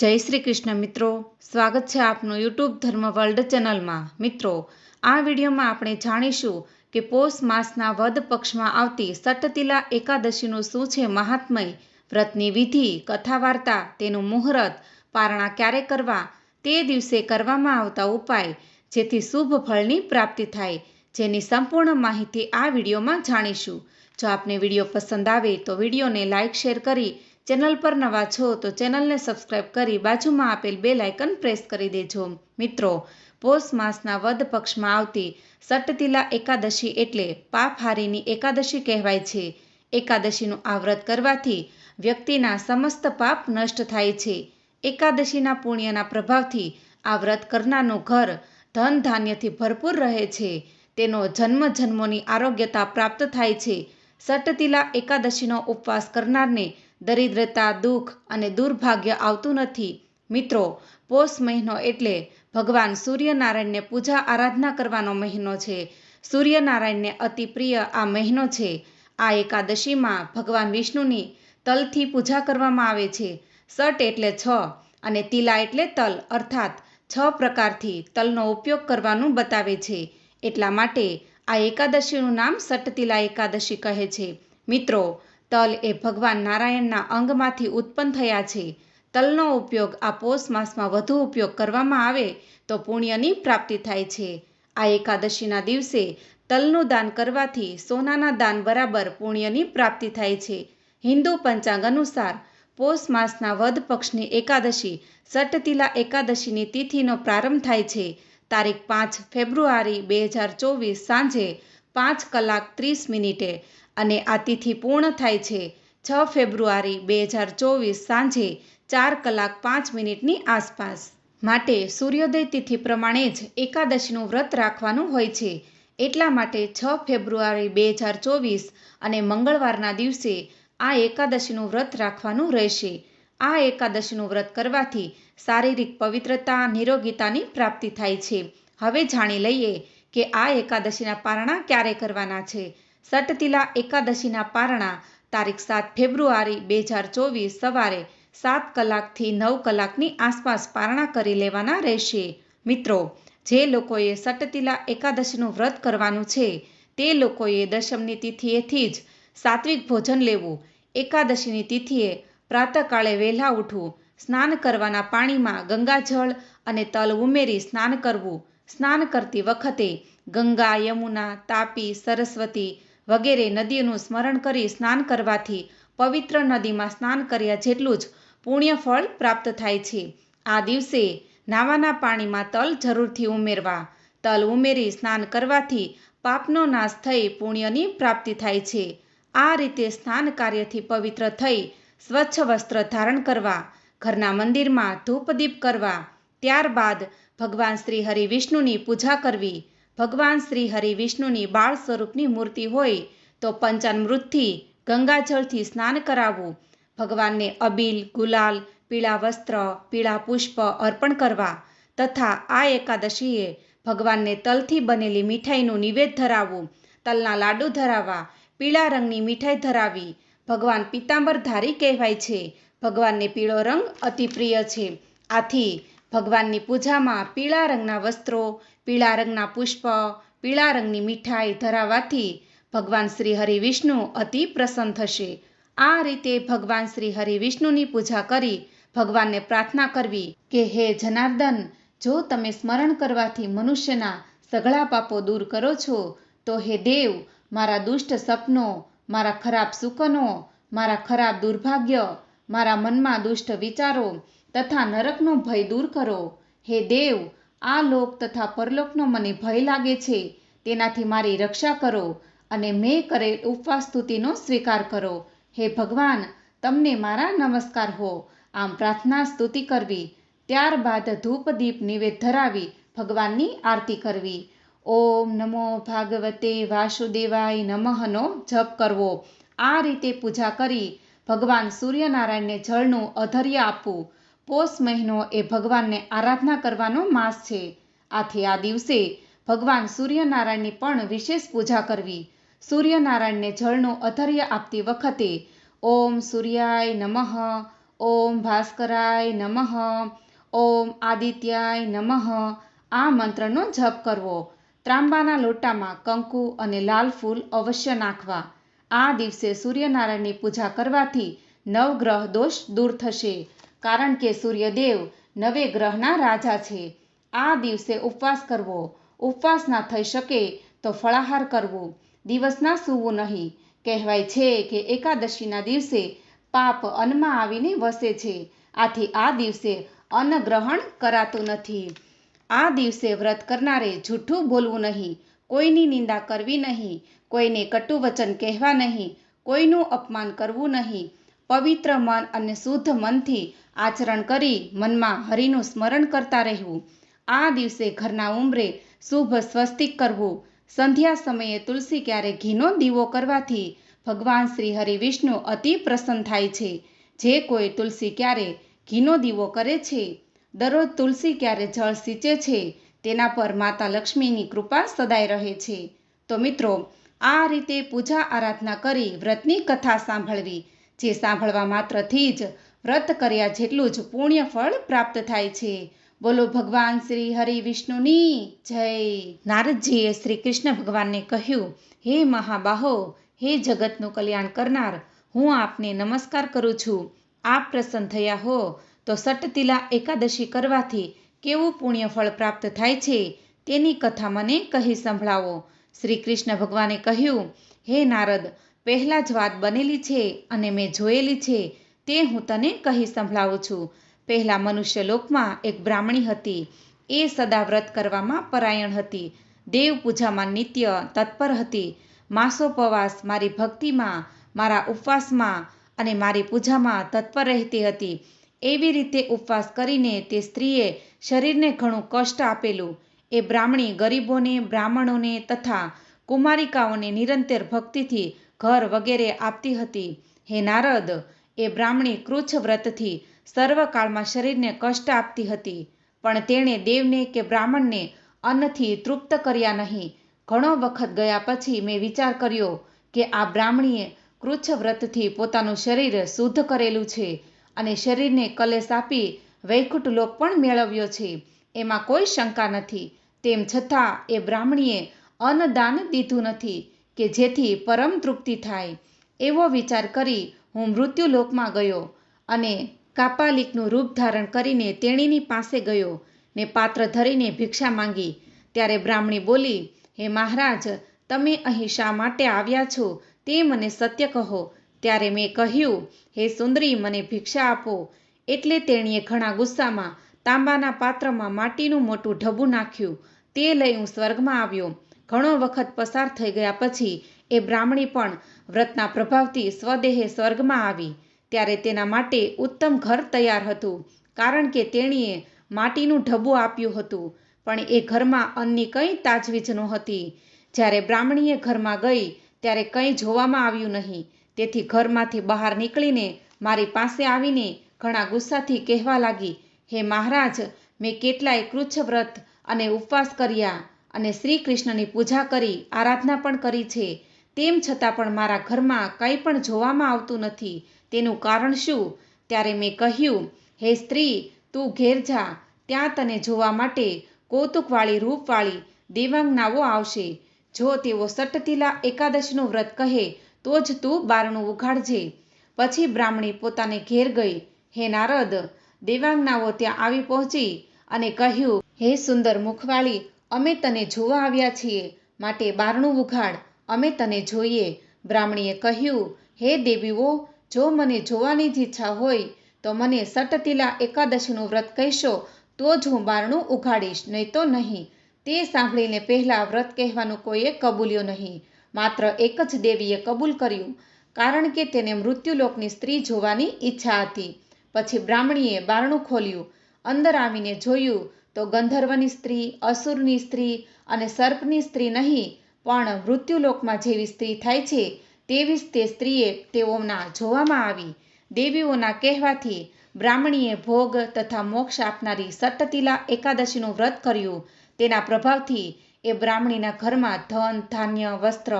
જય શ્રી કૃષ્ણ મિત્રો. સ્વાગત છે આપનું યુટ્યુબ ધર્મ વર્લ્ડ ચેનલમાં. મિત્રો, આ વિડીયોમાં આપણે જાણીશું કે પોષ માસના વદ પક્ષમાં આવતી સટતિલા એકાદશીનું શું છે મહાત્મય, વ્રતની વિધિ કથા વાર્તા તેનું મુહૂર્ત, પારણા ક્યારે કરવા, તે દિવસે કરવામાં આવતા ઉપાય, જેથી શુભ ફળની પ્રાપ્તિ થાય, જેની સંપૂર્ણ માહિતી આ વિડીયોમાં જાણીશું. જો આપને વીડિયો પસંદ આવે તો વિડીયોને લાઇક, શેર કરી ચેનલ પર નવા છો તો ચેનલને સબસ્ક્રાઇબ કરી બાજુમાં આપેલ બે લાયકન પ્રેસ કરી દેજો. મિત્રો, પોષ માસના વદ પક્ષમાં આવતી સટતિલા એકાદશી એટલે પાપહારીની એકાદશી કહેવાય છે. એકાદશીનું આ વ્રત કરવાથી વ્યક્તિના સમસ્ત પાપ નષ્ટ થાય છે. એકાદશીના પુણ્યના પ્રભાવથી આ વ્રત કરનારનું ઘર ધન ધાન્યથી ભરપૂર રહે છે. તેનો જન્મ જન્મોની આરોગ્યતા પ્રાપ્ત થાય છે. સટતિલા એકાદશીનો ઉપવાસ કરનારને દરિદ્રતા, દુઃખ અને દુર્ભાગ્ય આવતું નથી. મિત્રો, પોષ મહિનો એટલે ભગવાન સૂર્યનારાયણને પૂજા આરાધના કરવાનો મહિનો છે. સૂર્યનારાયણને અતિ પ્રિય આ મહિનો છે. આ એકાદશીમાં ભગવાન વિષ્ણુની તલથી પૂજા કરવામાં આવે છે. સટ એટલે છ અને તિલા એટલે તલ, અર્થાત છ પ્રકારથી તલનો ઉપયોગ કરવાનું બતાવે છે. એટલા માટે આ એકાદશીનું નામ સટતિલા એકાદશી કહે છે. મિત્રો તલ એ ભગવાન નારાયણના અંગમાંથી ઉત્પન્ન થયા છે. તલનો ઉપયોગ આ પોષ માસમાં વધુ ઉપયોગ કરવામાં આવે તો પુણ્યની પ્રાપ્તિ થાય છે. આ એકાદશીના દિવસે તલનું દાન કરવાથી સોનાના દાન બરાબર પુણ્યની પ્રાપ્તિ થાય છે. હિન્દુ પંચાંગ અનુસાર પોષ માસના વધ પક્ષની એકાદશી સટતિલા એકાદશીની તિથિનો પ્રારંભ થાય છે. તારીખ પાંચ ફેબ્રુઆરી બે હજાર ચોવીસ સાંજે પાંચ કલાક ત્રીસ મિનિટે અને આ તિથિ પૂર્ણ થાય છે. છ ફેબ્રુઆરી બે હજાર ચોવીસ સાંજે ચાર કલાક પાંચ મિનિટની આસપાસ. માટે સૂર્યોદય તિથિ પ્રમાણે જ એકાદશીનું વ્રત રાખવાનું હોય છે. એટલા માટે છ ફેબ્રુઆરી બે હજાર ચોવીસ અને મંગળવારના દિવસે આ એકાદશીનું વ્રત રાખવાનું રહેશે. આ એકાદશીનું વ્રત કરવાથી શારીરિક પવિત્રતા, નિરોગીતાની પ્રાપ્તિ થાય છે. હવે જાણી લઈએ કે આ એકાદશીના પારણા ક્યારે કરવાના છે. સટતિલા એકાદશીના પારણા, તારીખ સાત ફેબ્રુઆરી બે હજાર ચોવીસ સવારે સાત કલાકથી નવ કલાકની આસપાસ પારણા કરી લેવાના રહેશે. મિત્રો, જે લોકોએ સટતિલા એકાદશીનું વ્રત કરવાનું છે, તે લોકોએ દશમની તિથિએથી જ સાત્વિક ભોજન લેવું, એકાદશીની તિથિએ પ્રાતઃકાળે વહેલા ઉઠવું, સ્નાન કરવાના પાણીમાં ગંગાજળ અને તલ ઉમેરી સ્નાન કરવું, સ્નાન કરતી વખતે ગંગા, યમુના, તાપી, સરસ્વતી વગેરે નદીઓનું સ્મરણ કરી સ્નાન કરવાથી પવિત્ર નદીમાં સ્નાન કર્યા જેટલું જ પુણ્ય ફળ પ્રાપ્ત થાય છે. આ દિવસે નાવાના પાણીમાં તલ જરૂરથી ઉમેરવા, તલ ઉમેરી સ્નાન કરવાથી પાપનો નાશ થઈ પુણ્યની પ્રાપ્તિ થાય છે. આ રીતે સ્નાન કાર્યથી પવિત્ર થઈ સ્વચ્છ વસ્ત્ર ધારણ કરવા, ઘરના મંદિરમાં ધૂપદીપ કરવા, ત્યારબાદ ભગવાન શ્રી હરિ વિષ્ણુની પૂજા કરવી ભગવાન શ્રી હરિ વિષ્ણુની બાળ સ્વરૂપની મૂર્તિ હોય તો પંચામૃતથી ગંગાજળથી સ્નાન કરાવવું, ભગવાનને અબીલ, ગુલાલ, પીળા વસ્ત્ર, પીળા પુષ્પ અર્પણ કરવા તથા આ એકાદશીએ ભગવાનને તલથી બનેલી મીઠાઈનું નિવેદ ધરાવવું, તલના લાડુ ધરાવવા, પીળા રંગની મીઠાઈ ધરાવી ભગવાન પિત્તાંબરધારી કહેવાય છે. ભગવાનને પીળો રંગ અતિ પ્રિય છે. આથી ભગવાનની પૂજામાં પીળા રંગના વસ્ત્રો પીળા રંગના પુષ્પ, પીળા રંગની મીઠાઈ ધરાવવાથી ભગવાન શ્રી હરિ વિષ્ણુ અતિ પ્રસન્ન થશે. આ રીતે ભગવાન શ્રી હરિ વિષ્ણુની પૂજા કરી ભગવાનને પ્રાર્થના કરવી કે હે જનાર્દન, જો તમે સ્મરણ કરવાથી મનુષ્યના સઘળા પાપો દૂર કરો છો, તો હે દેવ, મારા દુષ્ટ સપનો, મારા ખરાબ સુકનો મારા ખરાબ દુર્ભાગ્ય, મારા મનમાં દુષ્ટ વિચારો તથા નરકનો ભય દૂર કરો. હે દેવ આ લોક તથા પરલોકનો મને ભય લાગે છે. તેનાથી મારી રક્ષા કરો અને મેં કરેલ ઉપવાસ સ્તુતિનો સ્વીકાર કરો. હે ભગવાન, તમને મારા નમસ્કાર હો. આમ પ્રાર્થના સ્તુતિ કરવી. ત્યારબાદ ધૂપ દીપ નિવેદ ધરાવી ભગવાનની આરતી કરવી. ઓમ નમો ભાગવતે વાસુદેવાય નમઃનો જપ કરવો. આ રીતે પૂજા કરી ભગવાન સૂર્યનારાયણને જળનું અધર્ય આપવું. પોષ મહિનો એ ભગવાનને આરાધના કરવાનો માસ છે. આથી આ દિવસે ભગવાન સૂર્યનારાયણની પણ વિશેષ પૂજા કરવી. સૂર્યનારાયણને જળનું અધર્ય આપતી વખતે ઓમ સૂર્યાય નમઃ, ઓમ ભાસ્કરાય નમઃ, ઓમ આદિત્યાય નમઃ આ મંત્રનો જપ કરવો. ત્રાંબાના લોટામાં કંકુ અને લાલ ફૂલ અવશ્ય નાખવા. આ દિવસે સૂર્યનારાયણની પૂજા કરવાથી નવગ્રહ દોષ દૂર થશે. કારણ કે સૂર્યદેવ નવે ગ્રહના રાજા છે. આ દિવસે ઉપવાસ કરવો. ઉપવાસ ના થઈ શકે તો ફળાહાર કરવું. દિવસના સૂવું નહીં. કહેવાય છે કે એકાદશીના દિવસે પાપ અન્નમાં આવીને વસે છે. આથી આ દિવસે અન્ન ગ્રહણ કરાતું નથી. આ દિવસે વ્રત કરનારે જૂઠું બોલવું નહીં. કોઈની નિંદા કરવી નહીં. કોઈને કટુ વચન કહેવા નહીં. કોઈનું અપમાન કરવું નહીં. પવિત્ર મન અને શુદ્ધ મનથી આચરણ કરી મનમાં હરિનું સ્મરણ કરતા રહેવું. આ દિવસે ઘરના ઉંમરે શુભ સ્વસ્તિક કરવું. સંધ્યા સમયે તુલસી ક્યારે ઘીનો દીવો કરવાથી ભગવાન શ્રી હરિ વિષ્ણુ અતિ પ્રસન્ન થાય છે. જે કોઈ તુલસી ક્યારે ઘીનો દીવો કરે છે, દરરોજ તુલસી ક્યારે જળ સિંચે છે, તેના પર માતા લક્ષ્મીની કૃપા સદાય રહે છે. તો મિત્રો, આ રીતે પૂજા આરાધના કરી વ્રતની કથા સાંભળવી. જે સાંભળવા માત્રથી જ વ્રત કર્યા જેટલું જ પુણ્ય ફળ પ્રાપ્ત થાય છે. બોલો ભગવાન શ્રી હરિ વિષ્ણુની જય. નારદજીએ શ્રી કૃષ્ણ ભગવાનને કહ્યું, હે મહાબાહો, હે જગતનું કલ્યાણ કરનાર, હું આપને નમસ્કાર કરું છું. આપ પ્રસન્ન થયા હો, તો સટતિલા એકાદશી કરવાથી કેવું પુણ્ય ફળ પ્રાપ્ત થાય છે તેની કથા મને કહી સંભળાવો. શ્રી કૃષ્ણ ભગવાને કહ્યું, હે નારદ પહેલાં જ વાત બનેલી છે અને મેં જોયેલી છે, તે હું તને કહી સંભળાવું છું. પહેલાં મનુષ્ય લોકમાં એક બ્રાહ્મણી હતી. એ સદા વ્રત કરવામાં પરાયણ હતી. દેવ પૂજામાં નિત્ય તત્પર હતી. માસોપવાસ મારી ભક્તિમાં, મારા ઉપવાસમાં અને મારી પૂજામાં તત્પર રહેતી હતી. એવી રીતે ઉપવાસ કરીને તે સ્ત્રીએ શરીરને ઘણું કષ્ટ આપેલું. એ બ્રાહ્મણી ગરીબોને, બ્રાહ્મણોને તથા કુમારિકાઓને નિરંતર ભક્તિથી ઘર વગેરે આપતી હતી. હે નારદ, એ બ્રાહ્મણી કૃચ્છ વ્રતથી સર્વકાળમાં શરીરને કષ્ટ આપતી હતી. પણ તેણે દેવને કે બ્રાહ્મણને અન્નથી તૃપ્ત કર્યા નહીં. ઘણો વખત ગયા પછી મેં વિચાર કર્યો કે આ બ્રાહ્મણીએ કૃચ્છ વ્રતથી પોતાનું શરીર શુદ્ધ કરેલું છે અને શરીરને કલેશ આપી વૈકુંઠ લોક પણ મેળવ્યો છે. એમાં કોઈ શંકા નથી. તેમ છતાં એ બ્રાહ્મણીએ અન્નદાન દીધું નથી. કે જેથી પરમ તૃપ્તિ થાય, એવો વિચાર કરી હું મૃત્યુલોકમાં ગયો અને કાપાલિકનું રૂપ ધારણ કરીને તેણીની પાસે ગયો ને પાત્ર ધરીને ભિક્ષા માંગી. ત્યારે બ્રાહ્મણી બોલી, હે મહારાજ, તમે અહીં શા માટે આવ્યા છો? તે મને સત્ય કહો. ત્યારે મેં કહ્યું, હે સુંદરી, મને ભિક્ષા આપો. એટલે તેણીએ ઘણા ગુસ્સામાં તાંબાના પાત્રમાં માટીનું મોટું ઢબું નાખ્યું. તે લઈ હું સ્વર્ગમાં આવ્યો. ઘણો વખત પસાર થઈ ગયા પછી એ બ્રાહ્મણી પણ વ્રતના પ્રભાવથી સ્વદેહે સ્વર્ગમાં આવી. ત્યારે તેના માટે ઉત્તમ ઘર તૈયાર હતું, કારણ કે તેણીએ માટીનું ઢબું આપ્યું હતું, પણ એ ઘરમાં અન્નની કંઈ તાજવીજ નહોતી. જ્યારે બ્રાહ્મણીએ ઘરમાં ગઈ, ત્યારે કંઈ જોવામાં આવ્યું નહીં. તેથી ઘરમાંથી બહાર નીકળીને મારી પાસે આવીને ઘણા ગુસ્સાથી કહેવા લાગી, હે મહારાજ, મેં કેટલાય કૃચ્છ વ્રત અને ઉપવાસ કર્યા. અને શ્રી કૃષ્ણની પૂજા કરી, આરાધના પણ કરી છે. તેમ છતાં પણ મારા ઘરમાં કંઈ પણ જોવામાં આવતું નથી. તેનું કારણ શું? ત્યારે મેં કહ્યું, હે સ્ત્રી, તું ઘેર જા. ત્યાં તને જોવા માટે કૌતુકવાળી રૂપવાળી દેવાંગનાઓ આવશે. જો તેઓ સટતિલા એકાદશીનું વ્રત કહે, તો જ તું બારણું ઉઘાડજે. પછી બ્રાહ્મણી પોતાને ઘેર ગઈ. હે નારદ, દેવાંગનાઓ ત્યાં આવી પહોંચી અને કહ્યું, હે સુંદર મુખવાળી અમે તને જોવા આવ્યા છીએ માટે બારણું ઉઘાડ. અમે તને જોઈએ. બ્રાહ્મણીએ કહ્યું, હે દેવીઓ, જો મને જોવાની જ ઈચ્છા હોય, તો મને સટતિલા એકાદશીનું વ્રત કહેશો, તો જ હું બારણું ઉઘાડીશ, નહીં તો નહીં. તે સાંભળીને પહેલાં વ્રત કહેવાનું કોઈએ કબૂલ્યો નહીં. માત્ર એક જ દેવીએ કબૂલ કર્યું, કારણ કે તેને મૃત્યુલોકની સ્ત્રી જોવાની ઈચ્છા હતી. પછી બ્રાહ્મણીએ બારણું ખોલ્યું. અંદર આવીને જોયું તો ગંધર્વની સ્ત્રી, અસુરની સ્ત્રી અને સર્પની સ્ત્રી નહીં, પણ મૃત્યુલોકમાં જેવી સ્ત્રી થાય છે, તેવી જ તે સ્ત્રીએ તેઓના જોવામાં આવી. દેવીઓના કહેવાથી બ્રાહ્મણીએ ભોગ તથા મોક્ષ આપનારી સટ્ટતિલા એકાદશીનું વ્રત કર્યું. તેના પ્રભાવથી એ બ્રાહ્મણીના ઘરમાં ધન, ધાન્ય, વસ્ત્ર,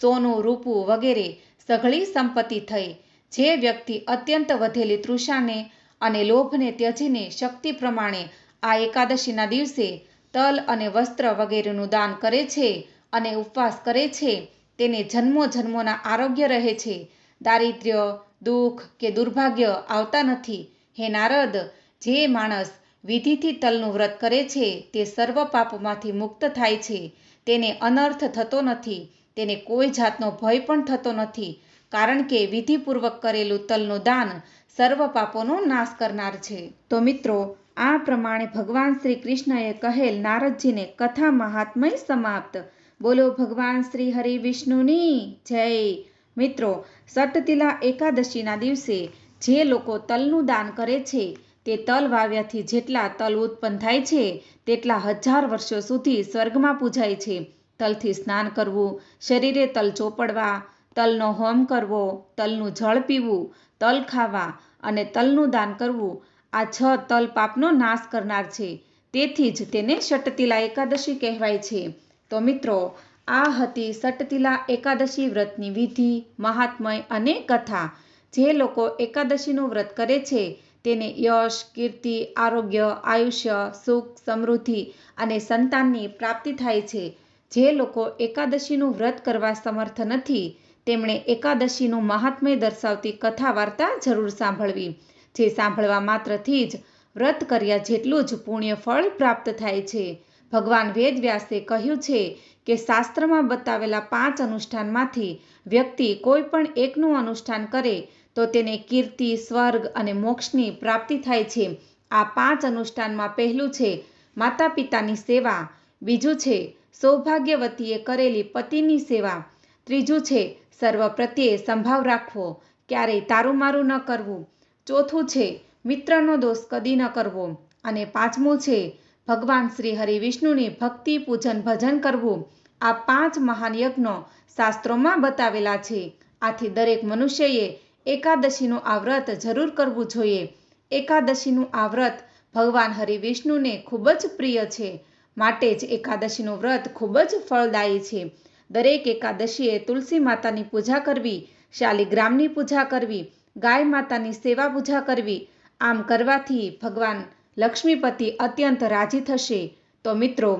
સોનું, રૂપું વગેરે સઘળી સંપત્તિ થઈ. જે વ્યક્તિ અત્યંત વધેલી તૃષાને અને લોભને ત્યજીને શક્તિ પ્રમાણે આ એકાદશીના દિવસે તલ અને વસ્ત્ર વગેરેનું દાન કરે છે અને ઉપવાસ કરે છે. તેને જન્મો જન્મોના આરોગ્ય રહે છે. દારિદ્ર્ય, દુઃખ કે દુર્ભાગ્ય આવતા નથી. હે નારદ, જે માણસ વિધિથી તલનું વ્રત કરે છે, તે સર્વ પાપમાંથી મુક્ત થાય છે. તેને અનર્થ થતો નથી. તેને કોઈ જાતનો ભય પણ થતો નથી. કારણ કે વિધિપૂર્વક કરેલું તલનું દાન સર્વ પાપોનો નાશ કરનાર છે. તો મિત્રો આ પ્રમાણે ભગવાન શ્રી કૃષ્ણએ કહેલ નારદજીને કથા મહાત્મય સમાપ્ત. બોલો ભગવાન શ્રી હરિ વિષ્ણુની જય. મિત્રો, સટતિલા એકાદશીના દિવસે જે લોકો તલનું દાન કરે છે, તે તલ વાવ્યાથી જેટલા તલ ઉત્પન્ન થાય છે, તેટલા હજાર વર્ષો સુધી સ્વર્ગમાં પૂજાય છે. તલથી સ્નાન કરવું, શરીરે તલ ચોપડવા, તલનો હોમ કરવો, તલનું જળ પીવું, તલ ખાવા અને તલનું દાન કરવું આ છ તલ પાપનો નાશ કરનાર છે. તેથી જ તેને ષટતિલા એકાદશી કહેવાય છે. તો મિત્રો, આ હતી ષટતિલા એકાદશી વ્રતની વિધિ, મહાત્મય અને કથા. જે લોકો એકાદશીનું વ્રત કરે છે, તેને યશ, કીર્તિ, આરોગ્ય, આયુષ્ય, સુખ, સમૃદ્ધિ અને સંતાનની પ્રાપ્તિ થાય છે. જે લોકો એકાદશીનું વ્રત કરવા સમર્થ નથી, તેમણે એકાદશીનું મહાત્મય દર્શાવતી કથા વાર્તા જરૂર સાંભળવી. જે સાંભળવા માત્રથી જ વ્રત કર્યા જેટલું જ પુણ્ય ફળ પ્રાપ્ત થાય છે. ભગવાન વેદવ્યાસે કહ્યું છે કે શાસ્ત્રમાં બતાવેલા પાંચ અનુષ્ઠાનમાંથી વ્યક્તિ કોઈ પણ એકનું અનુષ્ઠાન કરે તો તેને કીર્તિ, સ્વર્ગ અને મોક્ષની પ્રાપ્તિ થાય છે. આ પાંચ અનુષ્ઠાનમાં પહેલું છે માતા પિતાની સેવા, બીજું છે સૌભાગ્યવતીએ કરેલી પતિની સેવા, ત્રીજું છે સર્વ પ્રત્યે સંભાવ રાખવો, ક્યારેય તારું મારું ન કરવું ચોથું છે, મિત્રનો દોષ કદી ન કરવો. અને પાંચમું છે, ભગવાન શ્રી હરિ વિષ્ણુની ભક્તિ, પૂજન, ભજન કરવું. આ પાંચ મહાન યજ્ઞો શાસ્ત્રોમાં બતાવેલા છે. આથી દરેક મનુષ્યએ એકાદશીનું આ વ્રત જરૂર કરવું જોઈએ. એકાદશીનું આ વ્રત ભગવાન હરિ વિષ્ણુને ખૂબ જ પ્રિય છે. માટે જ એકાદશીનું વ્રત ખૂબ જ ફળદાયી છે. દરેક એકાદશીએ તુલસી માતાની પૂજા કરવી, શાલિગ્રામની પૂજા કરવી ગાય માતાની સેવા પૂજા કરવી. આમ કરવાથી ભગવાન લક્ષ્મીપતિ અત્યંત રાજી થશે. તો મિત્રો,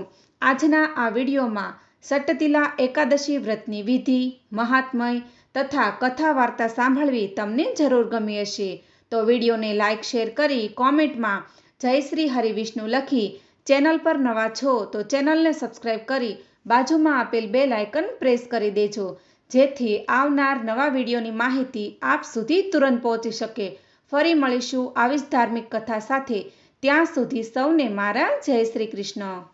આજના આ વિડીયોમાં સટતિલા એકાદશી વ્રતની વિધિ, મહાત્મય તથા કથા વાર્તા સાંભળવી તમને જરૂર ગમી હશે. તો વિડીયોને લાઇક શેર કરી કોમેન્ટમાં જય શ્રી હરિવિષ્ણુ લખી ચેનલ પર નવા છો તો ચેનલને સબસ્ક્રાઈબ કરી બાજુમાં આપેલ બે લાયકન પ્રેસ કરી દેજો. જેથી આવનાર નવા વિડીયોની માહિતી આપ સુધી તુરંત પહોંચી શકે. ફરી મળીશું આવી જ ધાર્મિક કથા સાથે. ત્યાં સુધી સૌને મારા જય શ્રી કૃષ્ણ.